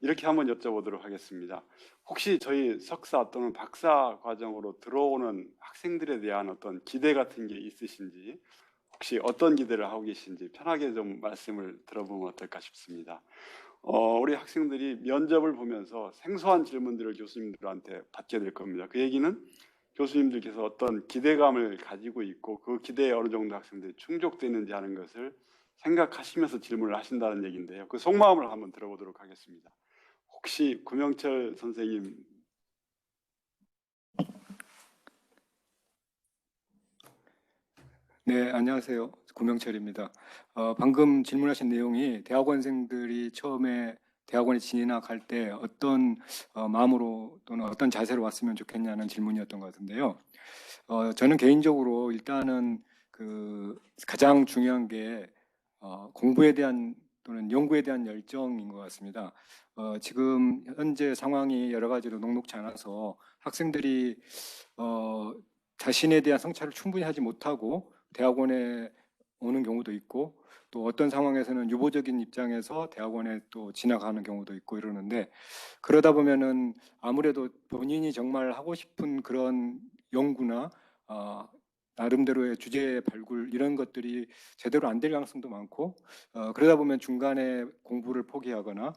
이렇게 한번 여쭤보도록 하겠습니다. 혹시 저희 석사 또는 박사 과정으로 들어오는 학생들에 대한 어떤 기대 같은 게 있으신지 혹시 어떤 기대를 하고 계신지 편하게 좀 말씀을 들어보면 어떨까 싶습니다. 어, 우리 학생들이 면접을 보면서 생소한 질문들을 교수님들한테 받게 될 겁니다. 그 얘기는 교수님들께서 어떤 기대감을 가지고 있고 그 기대에 어느 정도 학생들이 충족되는지 하는 것을 생각하시면서 질문을 하신다는 얘기인데요. 그 속마음을 한번 들어보도록 하겠습니다. 혹시 구명철 선생님 네, 안녕하세요. 구명철입니다. 어, 방금 질문하신 내용이 대학원생들이 처음에 대학원에 진학할 때 어떤 어, 마음으로 또는 어떤 자세로 왔으면 좋겠냐는 질문이었던 것 같은데요. 어, 저는 개인적으로 일단은 그 가장 중요한 게 어, 공부에 대한 또는 연구에 대한 열정인 것 같습니다. 어, 지금 현재 상황이 여러 가지로 녹록지 않아서 학생들이 어, 자신에 대한 성찰을 충분히 하지 못하고 대학원에 오는 경우도 있고 또 어떤 상황에서는 유보적인 입장에서 대학원에 또 진학하는 경우도 있고 이러는데 그러다 보면은 아무래도 본인이 정말 하고 싶은 그런 연구나 어, 나름대로의 주제 발굴 이런 것들이 제대로 안 될 가능성도 많고 어, 그러다 보면 중간에 공부를 포기하거나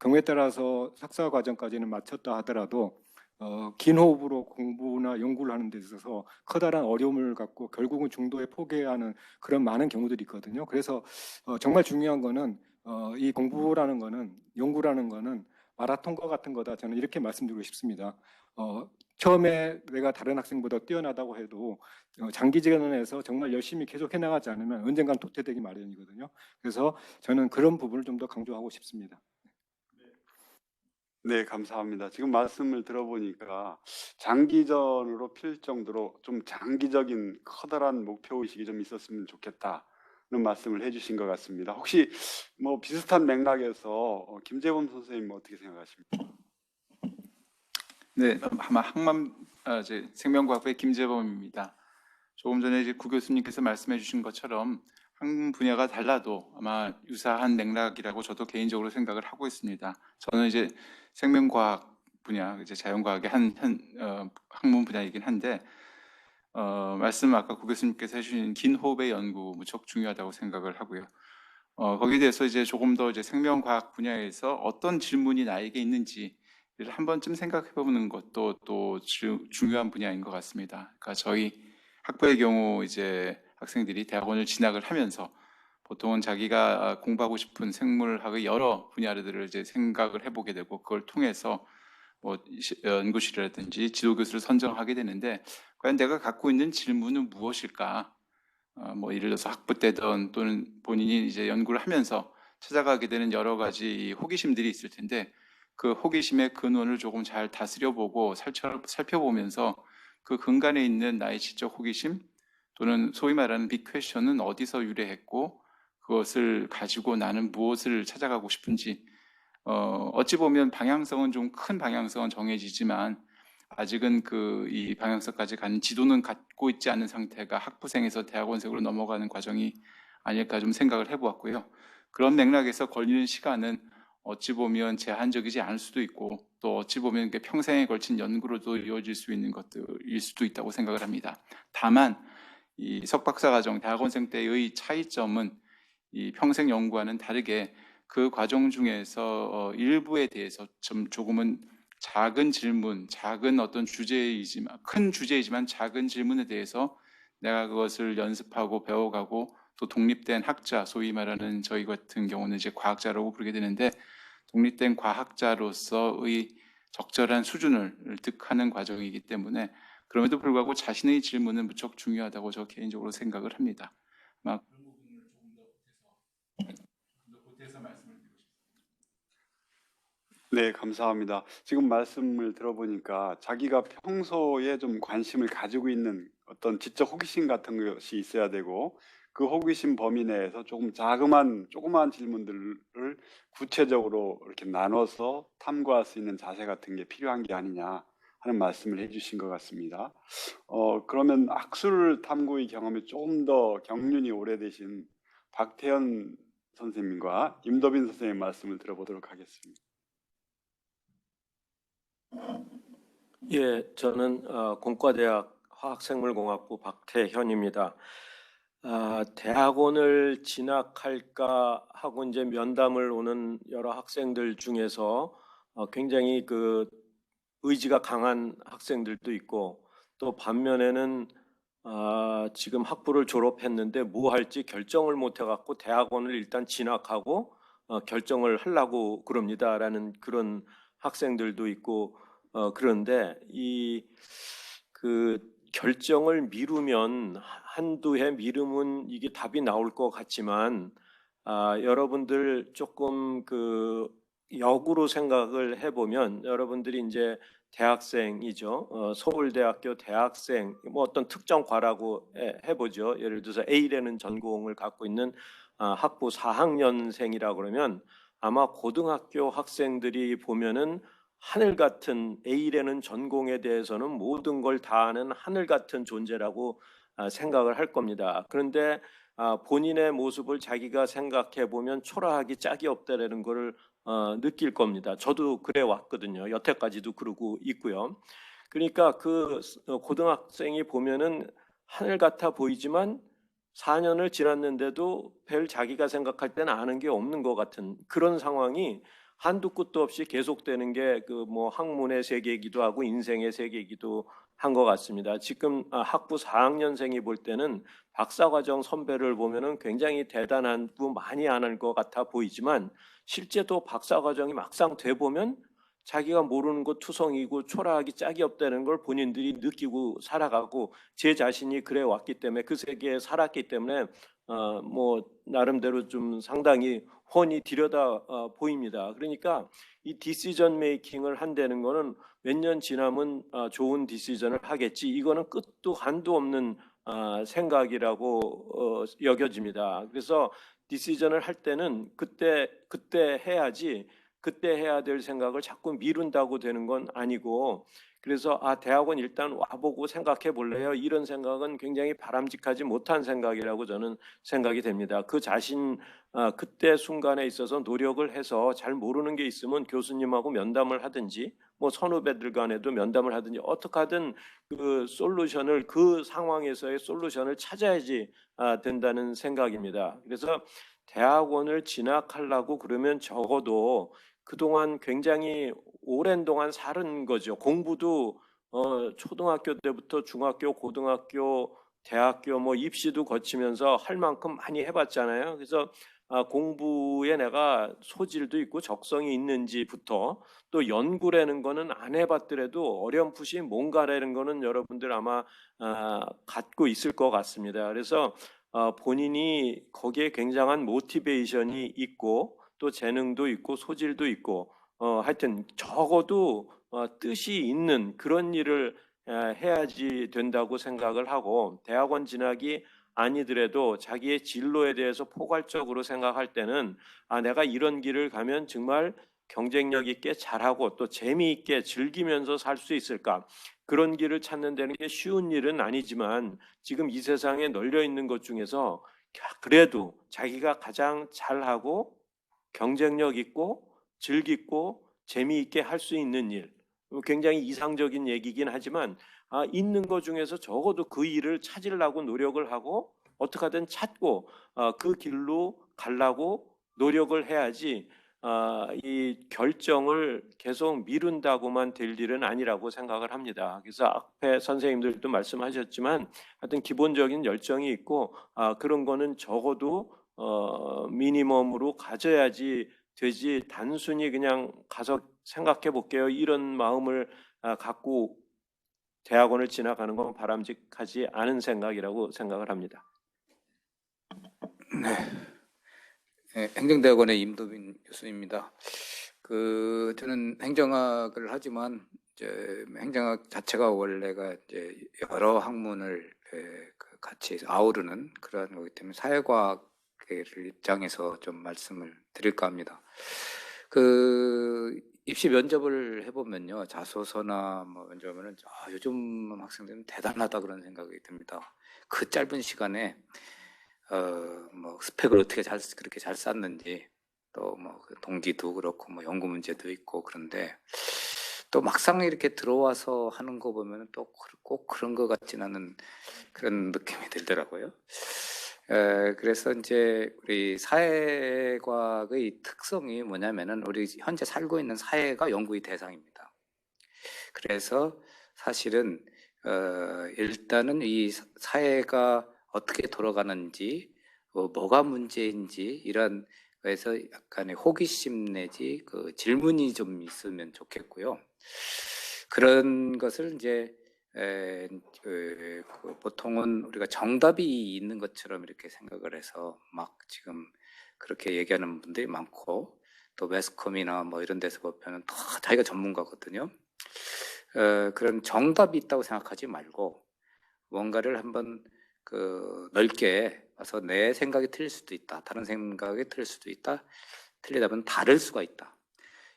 경우에 따라서 석사 과정까지는 마쳤다 하더라도 어, 긴 호흡으로 공부나 연구를 하는 데 있어서 커다란 어려움을 갖고 결국은 중도에 포기하는 그런 많은 경우들이 있거든요. 그래서 어, 정말 중요한 거는 어, 이 공부라는 거는 연구라는 거는 마라톤과 같은 거다. 저는 이렇게 말씀드리고 싶습니다. 어, 처음에 내가 다른 학생보다 뛰어나다고 해도 어, 장기전에서 정말 열심히 계속 해나가지 않으면 언젠간 도태되기 마련이거든요. 그래서 저는 그런 부분을 좀 더 강조하고 싶습니다. 네, 감사합니다. 지금 말씀을 들어보니까 장기전으로 필 정도로 좀 장기적인 커다란 목표 의식이 좀 있었으면 좋겠다 는 말씀을 해주신 것 같습니다. 혹시 뭐 비슷한 맥락에서 어, 김재범 선생님 어떻게 생각하십니까? 네, 아마 학만 아, 이제 생명과학부의 김재범입니다. 조금 전에 이제 구 교수님께서 말씀해 주신 것처럼 한 분야가 달라도 아마 유사한 맥락이라고 저도 개인적으로 생각을 하고 있습니다. 저는 이제 생명과학 분야, 이제 자연과학의 한, 한 어, 학문 분야이긴 한데 어, 말씀 아까 구 교수님께서 해주신 긴 호흡의 연구 무척 중요하다고 생각을 하고요. 어, 거기에 대해서 이제 조금 더 이제 생명과학 분야에서 어떤 질문이 나에게 있는지 한 번쯤 생각해 보는 것도 또 주- 중요한 분야인 것 같습니다. 그러니까 저희 학부의 경우 이제 학생들이 대학원을 진학을 하면서 보통은 자기가 아, 공부하고 싶은 생물학의 여러 분야들을 이제 생각을 해보게 되고 그걸 통해서 뭐 시- 연구실이라든지 지도 교수를 선정하게 되는데 과연 내가 갖고 있는 질문은 무엇일까? 어, 뭐 예를 들어서 학부 때든 또는 본인이 이제 연구를 하면서 찾아가게 되는 여러 가지 호기심들이 있을 텐데 그 호기심의 근원을 조금 잘 다스려보고 살펴, 살펴보면서 그 근간에 있는 나의 지적 호기심 또는 소위 말하는 빅 퀘션은 어디서 유래했고 그것을 가지고 나는 무엇을 찾아가고 싶은지 어, 어찌 보면 방향성은 좀 큰 방향성은 정해지지만 아직은 그 이 방향성까지 가는 지도는 갖고 있지 않은 상태가 학부생에서 대학원생으로 넘어가는 과정이 아닐까 좀 생각을 해보았고요. 그런 맥락에서 걸리는 시간은 어찌 보면 제한적이지 않을 수도 있고 또 어찌 보면 그 평생에 걸친 연구로도 이어질 수 있는 것들일 수도 있다고 생각을 합니다. 다만 이 석박사 과정 대학원생 때의 차이점은 이 평생 연구와는 다르게 그 과정 중에서 어, 일부에 대해서 좀 조금은 작은 질문, 작은 어떤 주제이지만 큰 주제이지만 작은 질문에 대해서 내가 그것을 연습하고 배워가고 또 독립된 학자, 소위 말하는 저희 같은 경우는 이제 과학자라고 부르게 되는데 독립된 과학자로서의 적절한 수준을 득하는 과정이기 때문에 그럼에도 불구하고 자신의 질문은 무척 중요하다고 저 개인적으로 생각을 합니다. 싶습니다. 네, 감사합니다. 지금 말씀을 들어보니까 자기가 평소에 좀 관심을 가지고 있는 어떤 지적 호기심 같은 것이 있어야 되고 그 호기심 범위 내에서 조금 자그만 조그마한 질문들을 구체적으로 이렇게 나눠서 탐구할 수 있는 자세 같은 게 필요한 게 아니냐 하는 말씀을 해주신 것 같습니다. 어, 그러면 학술 탐구의 경험이 조금 더 경륜이 오래되신 박태현 선생님과 임도빈 선생님 말씀을 들어보도록 하겠습니다. 예, 저는 어, 공과대학 화학생물공학부 박태현입니다. 아, 대학원을 진학할까 하고 이제 면담을 오는 여러 학생들 중에서 어, 굉장히 그 의지가 강한 학생들도 있고 또 반면에는 아, 지금 학부를 졸업했는데 뭐 할지 결정을 못 해갖고 대학원을 일단 진학하고 어, 결정을 하려고 그럽니다라는 그런 학생들도 있고 어, 그런데 이 그 결정을 미루면 한두 해 미루면 이게 답이 나올 것 같지만 아, 여러분들 조금 그 역으로 생각을 해보면 여러분들이 이제 대학생이죠. 어, 서울대학교 대학생 뭐 어떤 특정 과라고 해- 해보죠. 예를 들어서 A라는 전공을 갖고 있는 아, 학부 4학년생이라 그러면 아마 고등학교 학생들이 보면은 하늘 같은 A라는 전공에 대해서는 모든 걸 다 아는 하늘 같은 존재라고 아, 생각을 할 겁니다. 그런데 아, 본인의 모습을 자기가 생각해 보면 초라하기 짝이 없다라는 것을 어, 느낄 겁니다. 저도 그래 왔거든요. 여태까지도 그러고 있고요. 그러니까 그 어, 고등학생이 보면은 하늘 같아 보이지만 4년을 지났는데도 별 자기가 생각할 때는 아는 게 없는 것 같은 그런 상황이 한두 끝도 없이 계속되는 게 그 뭐 학문의 세계이기도 하고 인생의 세계이기도 한 것 같습니다. 지금 아, 학부 4학년생이 볼 때는 박사과정 선배를 보면은 굉장히 대단하고 많이 아는 것 같아 보이지만 실제도 박사과정이 막상 돼 보면 자기가 모르는 것 투성이고 초라하기 짝이 없다는 걸 본인들이 느끼고 살아가고 제 자신이 그래 왔기 때문에 그 세계에 살았기 때문에 어, 뭐 나름대로 좀 상당히 훤히 들여다 어, 보입니다. 그러니까 이 디시전 메이킹을 한다는 거는 몇 년 지나면 어, 좋은 디시전을 하겠지. 이거는 끝도 한도 없는 어, 생각이라고 어, 여겨집니다. 그래서 디시전을 할 때는 그때 그때 해야지 그때 해야 될 생각을 자꾸 미룬다고 되는 건 아니고 그래서 아 대학원 일단 와보고 생각해 볼래요? 이런 생각은 굉장히 바람직하지 못한 생각이라고 저는 생각이 됩니다. 그 자신 아, 그때 순간에 있어서 노력을 해서 잘 모르는 게 있으면 교수님하고 면담을 하든지 뭐 선후배들 간에도 면담을 하든지 어떻게 하든 그 솔루션을 그 상황에서의 솔루션을 찾아야지 아, 된다는 생각입니다. 그래서 대학원을 진학하려고 그러면 적어도 그동안 굉장히 오랜 동안 살은 거죠. 공부도 어, 초등학교 때부터 중학교, 고등학교, 대학교 뭐 입시도 거치면서 할 만큼 많이 해봤잖아요. 그래서 아, 공부에 내가 소질도 있고 적성이 있는지부터 또 연구라는 거는 안 해봤더라도 어렴풋이 뭔가라는 거는 여러분들 아마 아, 갖고 있을 것 같습니다. 그래서 어, 본인이 거기에 굉장한 모티베이션이 있고 또 재능도 있고 소질도 있고 어, 하여튼 적어도 어, 뜻이 있는 그런 일을 에, 해야지 된다고 생각을 하고 대학원 진학이 아니더라도 자기의 진로에 대해서 포괄적으로 생각할 때는 아 내가 이런 길을 가면 정말 경쟁력 있게 잘하고 또 재미있게 즐기면서 살 수 있을까? 그런 길을 찾는 데는 게 쉬운 일은 아니지만 지금 이 세상에 널려 있는 것 중에서 그래도 자기가 가장 잘하고 경쟁력 있고 즐기고 재미있게 할 수 있는 일 굉장히 이상적인 얘기긴 하지만 아, 있는 것 중에서 적어도 그 일을 찾으려고 노력을 하고 어떻게든 찾고 아, 그 길로 가려고 노력을 해야지 아, 이 결정을 계속 미룬다고만 될 일은 아니라고 생각을 합니다. 그래서 앞에 선생님들도 말씀하셨지만 하여튼 기본적인 열정이 있고 아, 그런 거는 적어도 어, 미니멈으로 가져야지 되지 단순히 그냥 가서 생각해 볼게요 이런 마음을 아, 갖고 대학원을 진학하는 건 바람직하지 않은 생각이라고 생각을 합니다. 네, 행정대학원의 임도빈 교수입니다. 그 저는 행정학을 하지만 이제 행정학 자체가 원래가 이제 여러 학문을 에, 그 같이 아우르는 그러한 거기 때문에 사회과학 을 입장에서 좀 말씀을 드릴까 합니다. 그 입시 면접을 해보면요 자소서나 뭐 면접하면은 아, 요즘 학생들은 대단하다 그런 생각이 듭니다. 그 짧은 시간에 어, 뭐 스펙을 어떻게 잘 그렇게 잘 쌓는지 또 뭐 동기도 그렇고 뭐 연구 문제도 있고 그런데 또 막상 이렇게 들어와서 하는 거 보면 또 꼭 그런 것 같지는 않은 그런 느낌이 들더라고요. 에, 그래서 이제 우리 사회과학의 특성이 뭐냐면은 우리 현재 살고 있는 사회가 연구의 대상입니다. 그래서 사실은 어, 일단은 이 사- 사회가 어떻게 돌아가는지 어, 뭐가 문제인지 이런 거에서 약간의 호기심 내지 그 질문이 좀 있으면 좋겠고요. 그런 것을 이제 에, 그, 그 보통은 우리가 정답이 있는 것처럼 이렇게 생각을 해서 막 지금 그렇게 얘기하는 분들이 많고 또 매스컴이나 뭐 이런 데서 보면 다 자기가 전문가거든요. 어, 그런 정답이 있다고 생각하지 말고 뭔가를 한번 그 넓게 봐서 내 생각이 틀릴 수도 있다. 다른 생각이 틀릴 수도 있다. 틀리다면 다를 수가 있다.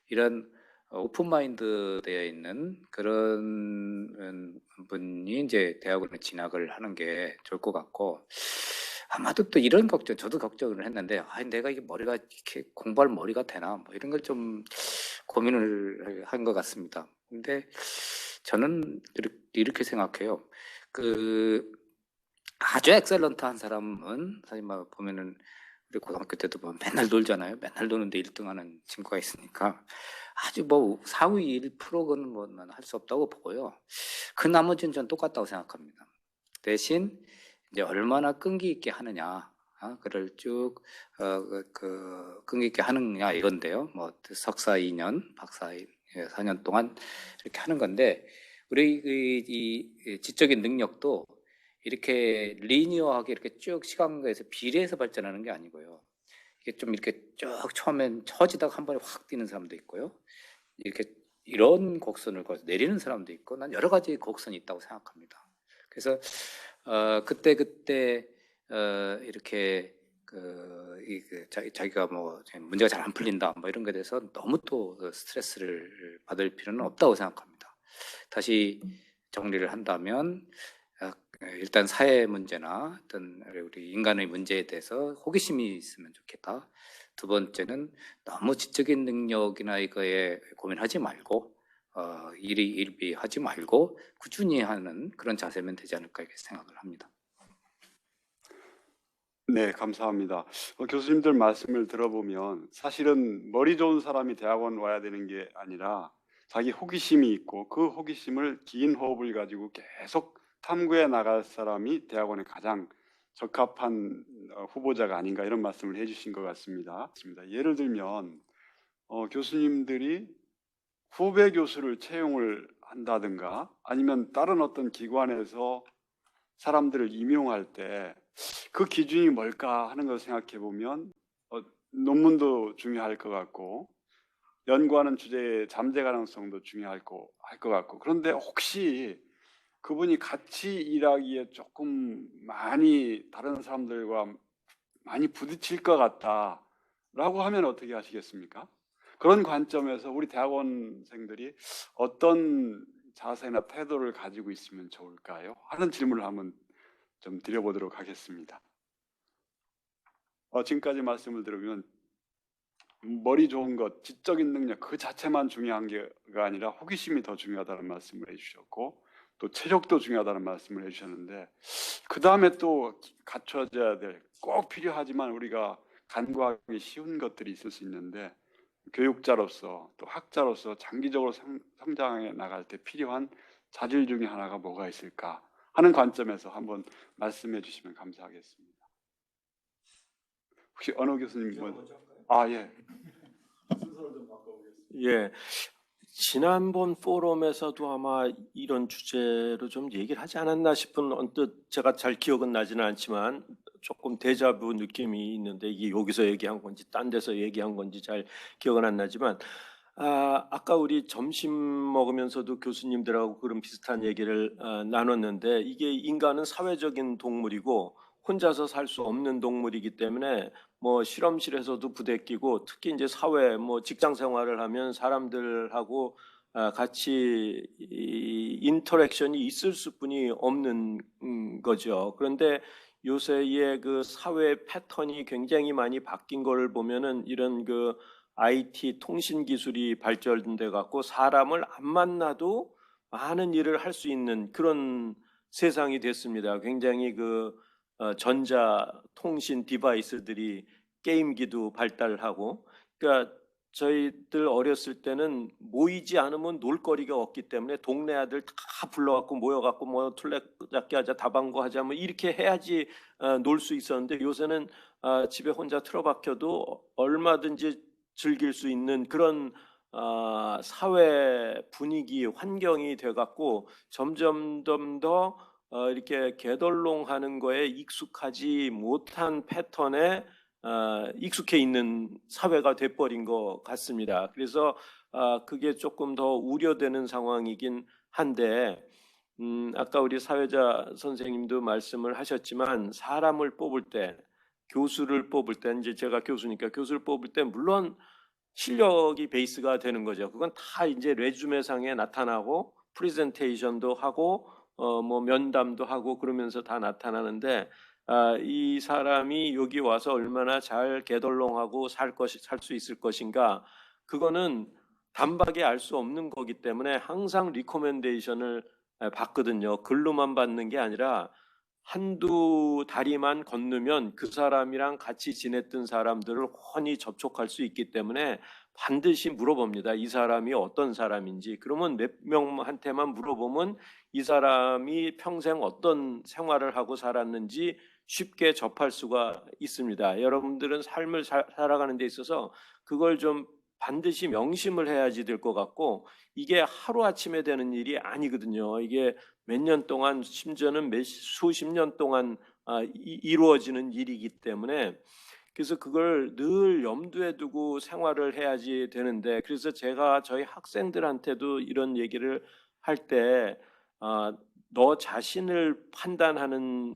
이런 어, 오픈 마인드 되어 있는 그런 음, 분이 이제 대학원에 진학을 하는 게 좋을 것 같고 아마도 또 이런 걱정 저도 걱정을 했는데 아 내가 이게 머리가 이렇게 공부할 머리가 되나 뭐 이런 걸 좀 고민을 한 것 같습니다. 근데 저는 이렇게, 생각해요. 그 아주 엑셀런트한 사람은 사실 막 보면은 우리 고등학교 때도 보면 맨날 놀잖아요. 맨날 노는데 1등하는 친구가 있으니까 아주 뭐 상위 1%는 뭐는 할 수 없다고 보고요. 그 나머지는 전 똑같다고 생각합니다. 대신 이제 얼마나 끈기 있게 하느냐, 어, 그를 쭉 어, 그, 그 끈기 있게 하느냐 이건데요. 뭐 석사 2년, 박사 4년 동안 이렇게 하는 건데 우리 이, 이, 이 지적인 능력도 이렇게 리니어하게 이렇게 쭉 시간에서 비례해서 발전하는 게 아니고요. 이게 좀 이렇게 쭉 처음엔 처지다가 한 번에 확 뛰는 사람도 있고요. 이렇게 이런 곡선을 내리는 사람도 있고 난 여러 가지 곡선이 있다고 생각합니다. 그래서 어, 그때 그때 어, 이렇게 그, 이, 그 자기, 자기가 뭐 문제가 잘 안 풀린다 뭐 이런 거에 대해서 너무 또그 스트레스를 받을 필요는 없다고 생각합니다. 다시 정리를 한다면 아, 일단 사회 문제나 어떤 우리 인간의 문제에 대해서 호기심이 있으면 좋겠다. 두 번째는 너무 지적인 능력이나 이거에 고민하지 말고 어, 일이 일비하지 말고 꾸준히 하는 그런 자세면 되지 않을까 이렇게 생각을 합니다. 네, 감사합니다. 어, 교수님들 말씀을 들어보면 사실은 머리 좋은 사람이 대학원 와야 되는 게 아니라 자기 호기심이 있고 그 호기심을 긴 호흡을 가지고 계속 탐구해 나갈 사람이 대학원에 가장 적합한 어, 후보자가 아닌가 이런 말씀을 해주신 것 같습니다. 예를 들면 어, 교수님들이 후배 교수를 채용을 한다든가 아니면 다른 어떤 기관에서 사람들을 임용할 때 그 기준이 뭘까 하는 걸 생각해 보면 어, 논문도 중요할 것 같고 연구하는 주제의 잠재 가능성도 중요할 것 같고 그런데 혹시 그분이 같이 일하기에 조금 많이 다른 사람들과 많이 부딪힐 것 같다라고 하면 어떻게 하시겠습니까? 그런 관점에서 우리 대학원생들이 어떤 자세나 태도를 가지고 있으면 좋을까요? 하는 질문을 한번 좀 드려보도록 하겠습니다. 어, 지금까지 말씀을 들으면 머리 좋은 것, 지적인 능력 그 자체만 중요한 게가 아니라 호기심이 더 중요하다는 말씀을 해주셨고 또 체력도 중요하다는 말씀을 해주셨는데 그 다음에 또 갖춰져야 될 꼭 필요하지만 우리가 간과하기 쉬운 것들이 있을 수 있는데 교육자로서 또 학자로서 장기적으로 성, 성장해 나갈 때 필요한 자질 중에 하나가 뭐가 있을까 하는 관점에서 한번 말씀해 주시면 감사하겠습니다. 혹시 어느 교수님 먼저? 아 예. 예. 지난번 포럼에서도 아마 이런 주제로 좀 얘기를 하지 않았나 싶은 언뜻 제가 잘 기억은 나지는 않지만 조금 데자부 느낌이 있는데 이게 여기서 얘기한 건지 딴 데서 얘기한 건지 잘 기억은 안 나지만 아, 아까 우리 점심 먹으면서도 교수님들하고 그런 비슷한 얘기를 아, 나눴는데 이게 인간은 사회적인 동물이고 혼자서 살 수 없는 동물이기 때문에 뭐 실험실에서도 부대끼고 특히 이제 사회 뭐 직장 생활을 하면 사람들하고 아, 같이 이 인터랙션이 있을 수뿐이 없는 음, 거죠. 그런데 요새의 그 사회 패턴이 굉장히 많이 바뀐 거를 보면은 이런 그 IT 통신 기술이 발전돼 갖고 사람을 안 만나도 많은 일을 할 수 있는 그런 세상이 됐습니다. 굉장히 그 어, 전자 통신 디바이스들이 게임기도 발달하고 그러니까 저희들 어렸을 때는 모이지 않으면 놀거리가 없기 때문에 동네 아들 다 불러갖고 모여갖고 뭐 술래잡기 하자 다방구 하자 뭐 이렇게 해야지 어, 놀수 있었는데 요새는 아, 집에 혼자 틀어박혀도 얼마든지 즐길 수 있는 그런 아, 사회 분위기 환경이 돼갖고 점점점 더 어, 이렇게 개덜롱하는 거에 익숙하지 못한 패턴에 어, 익숙해 있는 사회가 돼버린 것 같습니다. 그래서 아, 그게 조금 더 우려되는 상황이긴 한데 음, 아까 우리 사회자 선생님도 말씀을 하셨지만 사람을 뽑을 때 교수를 뽑을 때 이제 제가 교수니까 교수를 뽑을 때 물론 실력이 베이스가 되는 거죠. 그건 다 이제 레주메상에 나타나고 프레젠테이션도 하고 어 뭐 면담도 하고 그러면서 다 나타나는데 아, 이 사람이 여기 와서 얼마나 잘 개덜롱하고 살 것이 살 수 있을 것인가 그거는 단박에 알 수 없는 거기 때문에 항상 리코멘데이션을 에, 받거든요. 글로만 받는 게 아니라 한두 다리만 건너면 그 사람이랑 같이 지냈던 사람들을 훤히 접촉할 수 있기 때문에 반드시 물어봅니다. 이 사람이 어떤 사람인지. 그러면 몇 명한테만 물어보면 이 사람이 평생 어떤 생활을 하고 살았는지 쉽게 접할 수가 있습니다. 여러분들은 삶을 사- 살아가는 데 있어서 그걸 좀 반드시 명심을 해야지 될 것 같고 이게 하루아침에 되는 일이 아니거든요. 이게 몇 년 동안 심지어는 몇 수십 년 동안 아, 이- 이루어지는 일이기 때문에 그래서 그걸 늘 염두에 두고 생활을 해야지 되는데 그래서 제가 저희 학생들한테도 이런 얘기를 할때 아, 너 자신을 판단하는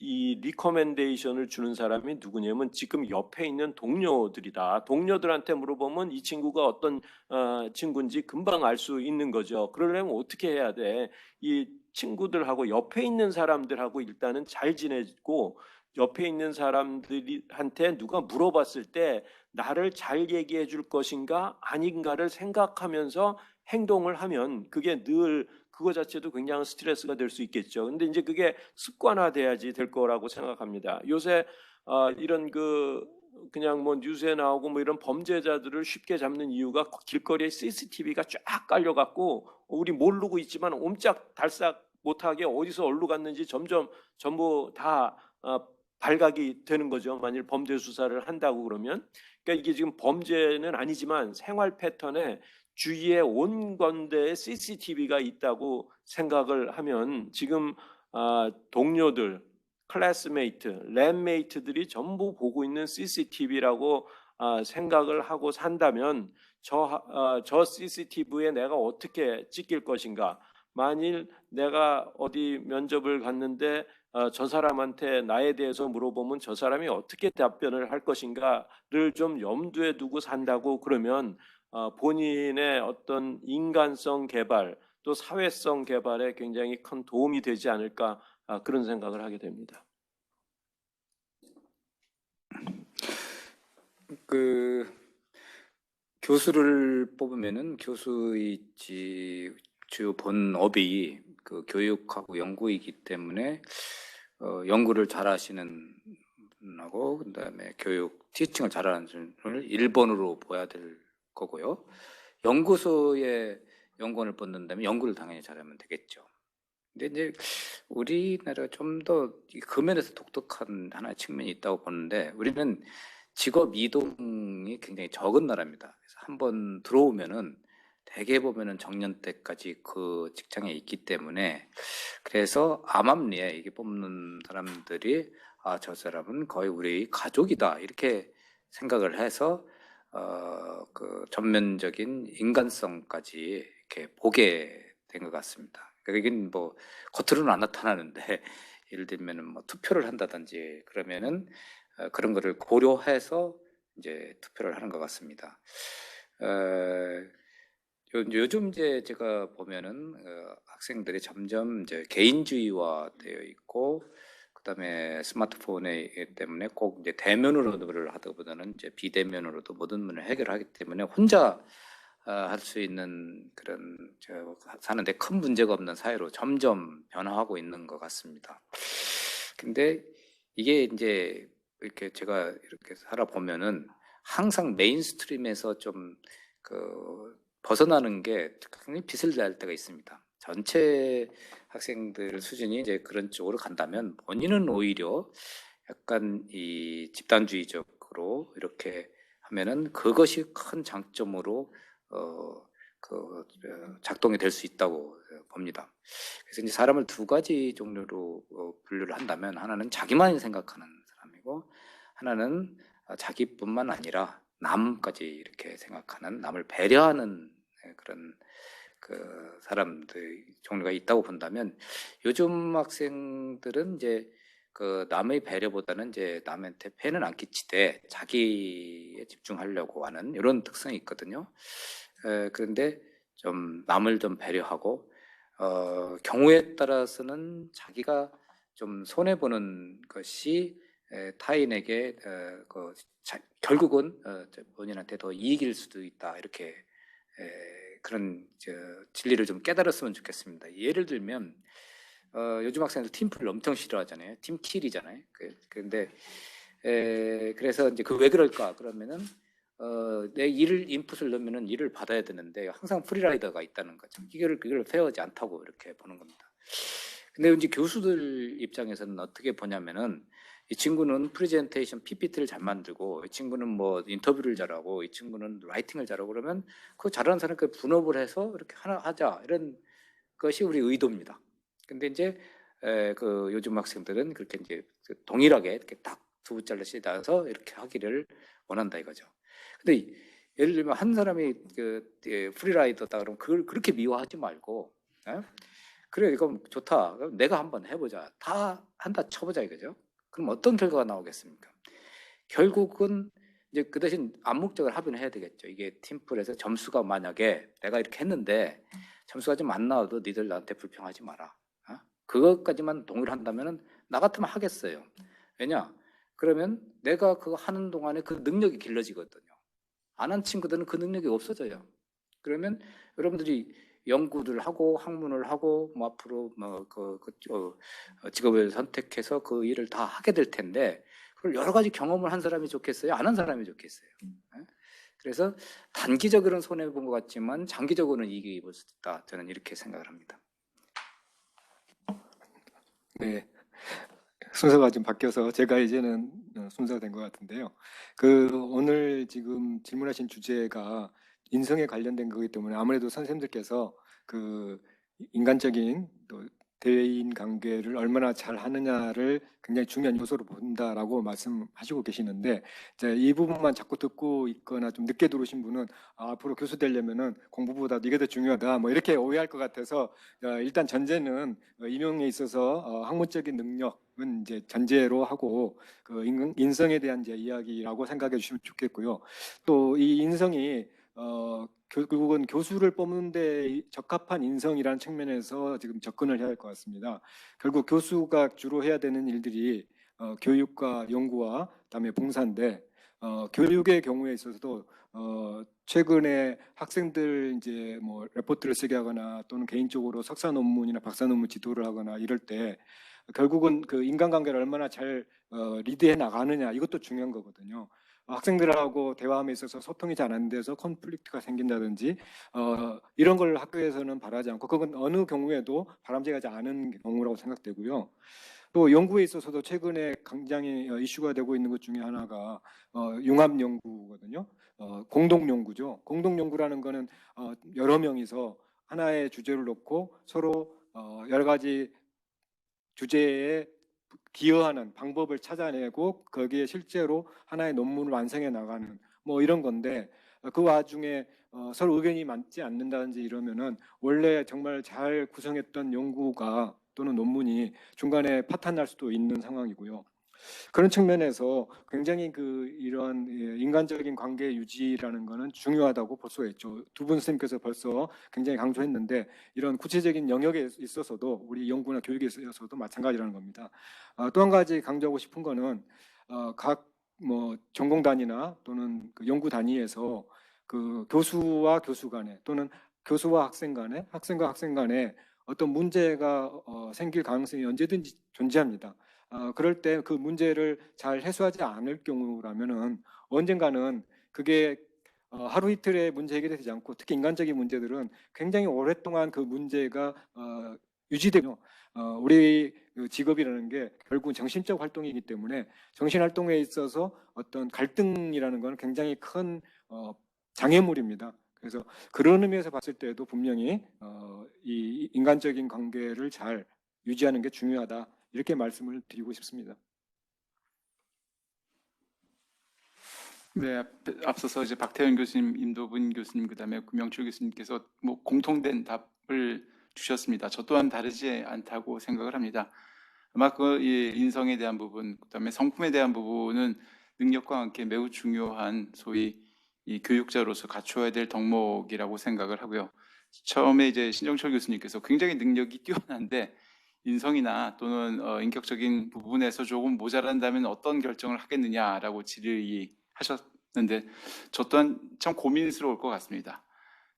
이 리커멘데이션을 주는 사람이 누구냐면 지금 옆에 있는 동료들이다. 동료들한테 물어보면 이 친구가 어떤 어, 친구인지 금방 알 수 있는 거죠. 그러려면 어떻게 해야 돼? 이 친구들하고 옆에 있는 사람들하고 일단은 잘 지내고 옆에 있는 사람들한테 누가 물어봤을 때 나를 잘 얘기해 줄 것인가 아닌가를 생각하면서 행동을 하면 그게 늘 그거 자체도 굉장한 스트레스가 될 수 있겠죠. 근데 이제 그게 습관화돼야지 될 거라고 생각합니다. 요새 어, 이런 그 그냥 뭐 뉴스에 나오고 뭐 이런 범죄자들을 쉽게 잡는 이유가 길거리에 CCTV가 쫙 깔려 갖고 우리 모르고 있지만 옴짝 달싹 못하게 어디서 어디로 갔는지 점점 전부 다 어, 발각이 되는 거죠. 만일 범죄 수사를 한다고 그러면 그러니까 이게 지금 범죄는 아니지만 생활 패턴에 주위에 온 건대에 CCTV가 있다고 생각을 하면 지금 아, 동료들, 클래스메이트, 랩메이트들이 전부 보고 있는 CCTV라고 아, 생각을 하고 산다면 저, 아, 저 CCTV에 내가 어떻게 찍힐 것인가? 만일 내가 어디 면접을 갔는데 어, 저 사람한테 나에 대해서 물어보면 저 사람이 어떻게 답변을 할 것인가를 좀 염두에 두고 산다고 그러면 어, 본인의 어떤 인간성 개발 또 사회성 개발에 굉장히 큰 도움이 되지 않을까 아, 그런 생각을 하게 됩니다. 그 교수를 뽑으면은 교수의 지- 주요 본업이 그 교육하고 연구이기 때문에 어, 연구를 잘하시는 분하고 그다음에 교육 티칭을 잘하는 분을 1번으로 보야 될 거고요. 연구소에 연구원을 뽑는다면 연구를 당연히 잘하면 되겠죠. 근데 이제 우리나라가 좀 더 그 면에서 독특한 하나의 측면이 있다고 보는데 우리는 직업 이동이 굉장히 적은 나라입니다. 그래서 한번 들어오면은 대개 보면은 정년 때까지 그 직장에 있기 때문에 그래서 암암리에 이게 뽑는 사람들이 아 저 사람은 거의 우리 가족이다 이렇게 생각을 해서 어 그 전면적인 인간성까지 이렇게 보게 된 것 같습니다. 그러니까 이건 뭐 겉으로는 안 나타나는데 예를 들면은 뭐 투표를 한다든지 그러면은 어, 그런 거를 고려해서 이제 투표를 하는 것 같습니다. 어, 요, 요즘 이제 제가 보면은 어, 학생들이 점점 이제 개인주의화 되어 있고 그 그다음에 스마트폰에 때문에 꼭 이제 대면으로를 하다보다는 이제 비대면으로도 모든 문을 해결하기 때문에 혼자 할수 있는 그런 저 사는데 큰 문제가 없는 사회로 점점 변화하고 있는 것 같습니다. 근데 이게 이제 이렇게 제가 이렇게 살아보면은 항상 메인스트림에서 좀그 벗어나는 게 굉장히 빚을 낼 때가 있습니다. 전체 학생들 수준이 이제 그런 쪽으로 간다면 본인은 오히려 약간 이 집단주의적으로 이렇게 하면은 그것이 큰 장점으로 어, 그 어, 작동이 될 수 있다고 봅니다. 그래서 이제 사람을 두 가지 종류로 어, 분류를 한다면 하나는 자기만 생각하는 사람이고 하나는 어, 자기뿐만 아니라 남까지 이렇게 생각하는 남을 배려하는 예, 그런 그 사람들 종류가 있다고 본다면 요즘 학생들은 이제 그 남의 배려보다는 이제 남한테 폐는 안 끼치되 자기에 집중하려고 하는 이런 특성이 있거든요. 에, 그런데 좀 남을 좀 배려하고 어, 경우에 따라서는 자기가 좀 손해 보는 것이 에, 타인에게 어, 그 자- 결국은 어, 저 본인한테 더 이익일 수도 있다 이렇게 에, 그런 저, 진리를 좀 깨달았으면 좋겠습니다. 예를 들면 어, 요즘 학생들 팀플 엄청 싫어하잖아요. 팀킬이잖아요. 그, 근데 에, 그래서 이제 그 왜 그럴까 그러면은 어, 내 일을 인풋을 넣으면은 일을 받아야 되는데 항상 프리라이더가 있다는 거죠. 이걸 그걸 페어지 않다고 이렇게 보는 겁니다. 근데 이제 교수들 입장에서는 어떻게 보냐면은 이 친구는 프레젠테이션 PPT를 잘 만들고 이 친구는 뭐 인터뷰를 잘하고 이 친구는 라이팅을 잘하고 그러면 그 잘하는 사람 그 분업을 해서 이렇게 하나 하자 이런 것이 우리 의도입니다. 근데 이제 에, 그 요즘 학생들은 그렇게 이제 그 동일하게 이렇게 딱두 잘라씩 나서 이렇게 하기를 원한다 이거죠. 근데 예를 들면 한 사람이 그 예, 프리라이더다 그러면 그걸 그렇게 미워하지 말고 예? 그래 이거 좋다. 내가 한번 해보자. 다 한다 쳐보자 이거죠. 그럼 어떤 결과가 나오겠습니까? 결국은 이제 그 대신 암묵적으로 합의는 해야 되겠죠. 이게 팀플에서 점수가 만약에 내가 이렇게 했는데 점수가 좀 안 나와도 니들 나한테 불평하지 마라. 어? 그것까지만 동의를 한다면은 나 같으면 하겠어요. 왜냐? 그러면 내가 그거 하는 동안에 그 능력이 길러지거든요. 안 한 친구들은 그 능력이 없어져요. 그러면 여러분들이 연구를 하고 학문을 하고 뭐 앞으로 뭐그 그, 어, 어, 직업을 선택해서 그 일을 다 하게 될 텐데 그걸 여러 가지 경험을 한 사람이 좋겠어요? 안 한 사람이 좋겠어요? 예? 그래서 단기적으로는 손해 본 것 같지만 장기적으로는 이익이 입을 수 있다. 저는 이렇게 생각을 합니다. 네. 순서가 좀 바뀌어서 제가 이제는 어, 순서가 된 것 같은데요. 그 오늘 지금 질문하신 주제가 인성에 관련된 거기 때문에 아무래도 선생님들께서 그 인간적인 또 대인 관계를 얼마나 잘 하느냐를 굉장히 중요한 요소로 본다라고 말씀하시고 계시는데 이제 이 부분만 자꾸 듣고 있거나 좀 늦게 들어오신 분은 아, 앞으로 교수 되려면은 공부보다 이게 더 중요하다 뭐 이렇게 오해할 것 같아서 어, 일단 전제는 어, 임용에 있어서 어, 학문적인 능력은 이제 전제로 하고 그 인- 인성에 대한 이제 이야기라고 생각해 주시면 좋겠고요. 또 이 인성이 어, 결국은 교수를 뽑는데 적합한 인성이라는 측면에서 지금 접근을 해야 할 것 같습니다. 결국 교수가 주로 해야 되는 일들이 어, 교육과 연구와 그다음에 봉사인데 어, 교육의 경우에 있어서도 어, 최근에 학생들 이제 뭐 레포트를 쓰게 하거나 또는 개인적으로 석사 논문이나 박사 논문 지도를 하거나 이럴 때 결국은 그 인간관계를 얼마나 잘 어, 리드해 나가느냐 이것도 중요한 거거든요. 어, 학생들하고 대화함에 있어서 소통이 잘 안 돼서 컨플릭트가 생긴다든지 어, 이런 걸 학교에서는 바라지 않고 그건 어느 경우에도 바람직하지 않은 경우라고 생각되고요. 또 연구에 있어서도 최근에 굉장히 어, 이슈가 되고 있는 것 중에 하나가 어, 융합 연구거든요. 어, 공동 연구죠. 공동 연구라는 거는 어, 여러 명이서 하나의 주제를 놓고 서로 어, 여러 가지 주제에 기여하는 방법을 찾아내고 거기에 실제로 하나의 논문을 완성해 나가는 뭐 이런 건데 어, 그 와중에 어, 서로 의견이 맞지 않는다든지 이러면은 원래 정말 잘 구성했던 연구가 또는 논문이 중간에 파탄 날 수도 있는 상황이고요. 그런 측면에서 굉장히 그 이런 예, 인간적인 관계 유지라는 거는 중요하다고 볼 수가 있죠. 두 분 선생님께서 벌써 굉장히 강조했는데 이런 구체적인 영역에 있어서도 우리 연구나 교육에 있어서도 마찬가지라는 겁니다. 아, 또한 가지 강조하고 싶은 거는 어, 각뭐 전공 단위나 또는 그 연구 단위에서 그 교수와 교수 간에 또는 교수와 학생 간에 학생과 학생 간에 어떤 문제가 어, 생길 가능성이 언제든지 존재합니다. 어, 그럴 때 그 문제를 잘 해소하지 않을 경우라면은 언젠가는 그게 어, 하루 이틀의 문제 해결이 되지 않고 특히 인간적인 문제들은 굉장히 오랫동안 그 문제가 어, 유지되며 어, 우리 그 직업이라는 게 결국 정신적 활동이기 때문에 정신 활동에 있어서 어떤 갈등이라는 건 굉장히 큰 어, 장애물입니다. 그래서 그런 의미에서 봤을 때도 분명히 어, 이 인간적인 관계를 잘 유지하는 게 중요하다 이렇게 말씀을 드리고 싶습니다. 네, 앞- 앞서서 이제 박태현 교수님, 임도분 교수님, 그다음에 구명출 교수님께서 뭐 공통된 답을 주셨습니다. 저 또한 다르지 않다고 생각을 합니다. 아마 그이 인성에 대한 부분, 그다음에 성품에 대한 부분은 능력과 함께 매우 중요한 소위 이 교육자로서 갖춰야 될 덕목이라고 생각을 하고요. 처음에 이제 신정철 교수님께서 굉장히 능력이 뛰어난데 인성이나 또는 어, 인격적인 부분에서 조금 모자란다면 어떤 결정을 하겠느냐라고 질의하셨는데 저 또한 참 고민스러울 것 같습니다.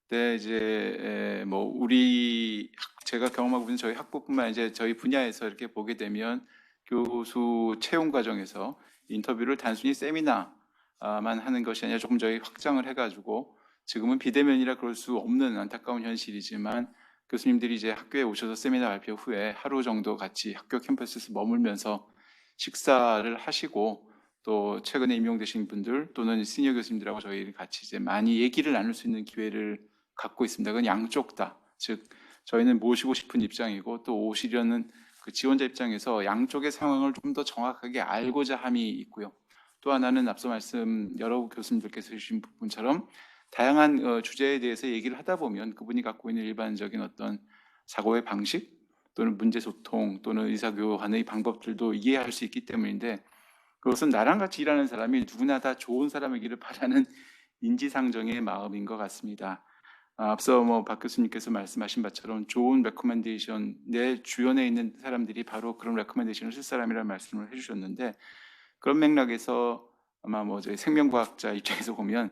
근데 이제 에, 뭐 우리 학- 제가 경험하고 있는 저희 학부뿐만 이제 저희 분야에서 이렇게 보게 되면 교수 채용 과정에서 인터뷰를 단순히 세미나만 하는 것이 아니라 조금 저희 확장을 해가지고 지금은 비대면이라 그럴 수 없는 안타까운 현실이지만 교수님들이 이제 학교에 오셔서 세미나 발표 후에 하루 정도 같이 학교 캠퍼스에서 머물면서 식사를 하시고 또 최근에 임용되신 분들 또는 시니어 교수님들하고 저희 같이 이제 많이 얘기를 나눌 수 있는 기회를 갖고 있습니다. 그건 양쪽 다. 즉 저희는 모시고 싶은 입장이고 또 오시려는 그 지원자 입장에서 양쪽의 상황을 좀 더 정확하게 알고자 함이 있고요. 또 하나는 앞서 말씀 여러 교수님들께서 해주신 부분처럼 다양한 어, 주제에 대해서 얘기를 하다 보면 그분이 갖고 있는 일반적인 어떤 사고의 방식 또는 문제 소통 또는 의사교환의 방법들도 이해할 수 있기 때문인데 그것은 나랑 같이 일하는 사람이 누구나 다 좋은 사람이기를 바라는 인지상정의 마음인 것 같습니다. 아, 앞서 뭐 박 교수님께서 말씀하신 바처럼 좋은 레코멘데이션 내 주변에 있는 사람들이 바로 그런 레코멘데이션을 쓸 사람이라는 말씀을 해주셨는데 그런 맥락에서 아마 뭐 저희 생명과학자 입장에서 보면 이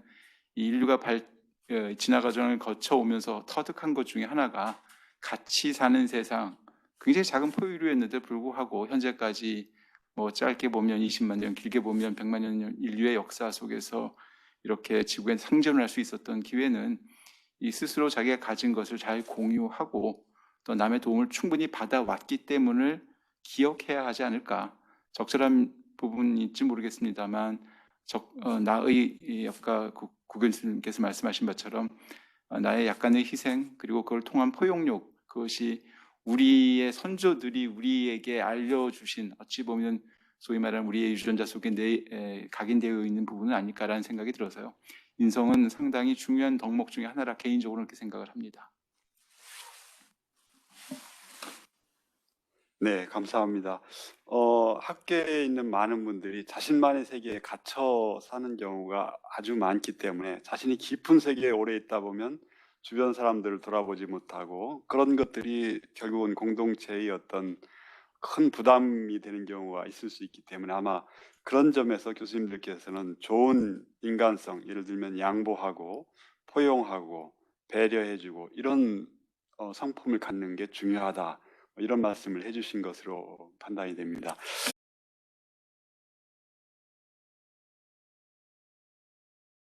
인류가 발, 어, 진화 과정을 거쳐오면서 터득한 것 중에 하나가 같이 사는 세상 굉장히 작은 포유류였는데 불구하고 현재까지 뭐 짧게 보면 20만 년, 길게 보면 100만 년 인류의 역사 속에서 이렇게 지구에 상존을 할 수 있었던 기회는 이 스스로 자기가 가진 것을 잘 공유하고 또 남의 도움을 충분히 받아왔기 때문을 기억해야 하지 않을까. 적절한 부분인지 모르겠습니다만 적, 어, 나의 이 아까 구, 구 교수님께서 말씀하신 것처럼 어, 나의 약간의 희생 그리고 그걸 통한 포용력 그것이 우리의 선조들이 우리에게 알려주신 어찌 보면 소위 말하는 우리의 유전자 속에 내, 에, 각인되어 있는 부분은 아닐까라는 생각이 들어서요. 인성은 상당히 중요한 덕목 중에 하나라 개인적으로 그렇게 생각을 합니다. 네, 감사합니다. 어, 학계에 있는 많은 분들이 자신만의 세계에 갇혀 사는 경우가 아주 많기 때문에 자신이 깊은 세계에 오래 있다 보면 주변 사람들을 돌아보지 못하고 그런 것들이 결국은 공동체의 어떤 큰 부담이 되는 경우가 있을 수 있기 때문에 아마 그런 점에서 교수님들께서는 좋은 인간성, 예를 들면 양보하고 포용하고 배려해주고 이런 어, 성품을 갖는 게 중요하다. 이런 말씀을 해주신 것으로 판단이 됩니다.